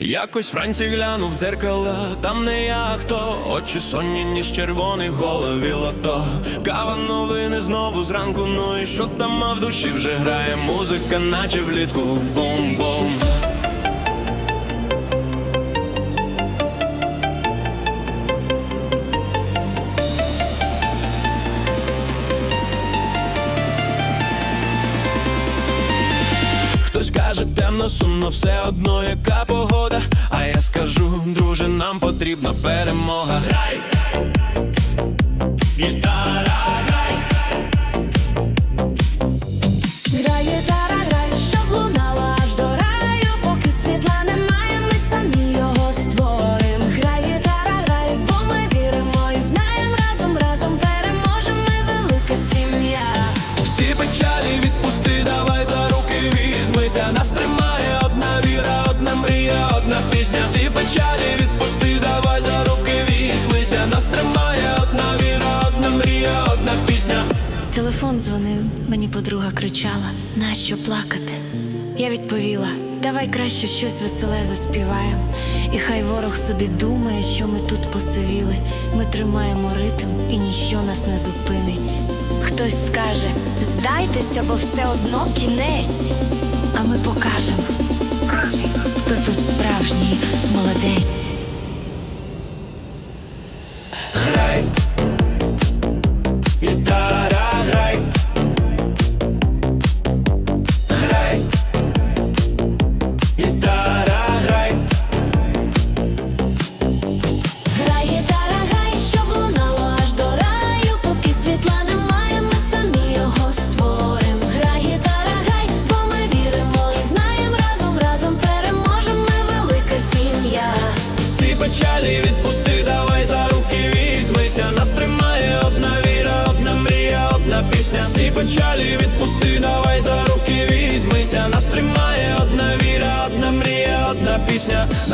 Якось вранці глянув в дзеркало, там не я хто. Очі сонні, ніж червоний, голові лото. Кава новини знову зранку, ну і що там, а в душі вже грає музика, наче влітку. Бум-бум темно, сумно, все одно, яка погода. А я скажу, друже, нам потрібна перемога. Гітара, Телефон дзвонив, мені подруга кричала: нащо плакати? Я відповіла: давай краще щось веселе заспіваємо. І хай ворог собі думає, що ми тут посивіли. Ми тримаємо ритм і ніщо нас не зупинить. Хтось скаже: здайтеся, бо все одно кінець.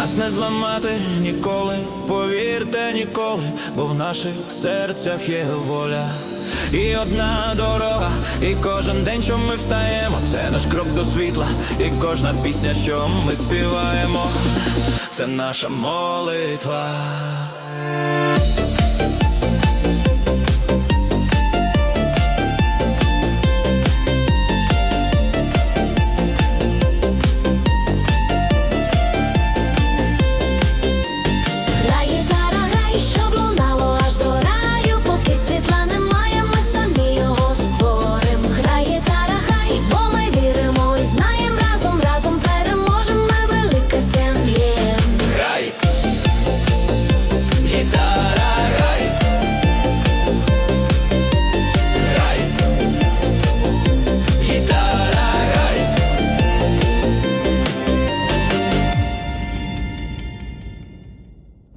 Нас не зламати ніколи, повірте ніколи, бо в наших серцях є воля. І одна дорога, і кожен день, що ми встаємо, це наш крок до світла, і кожна пісня, що ми співаємо, це наша молитва.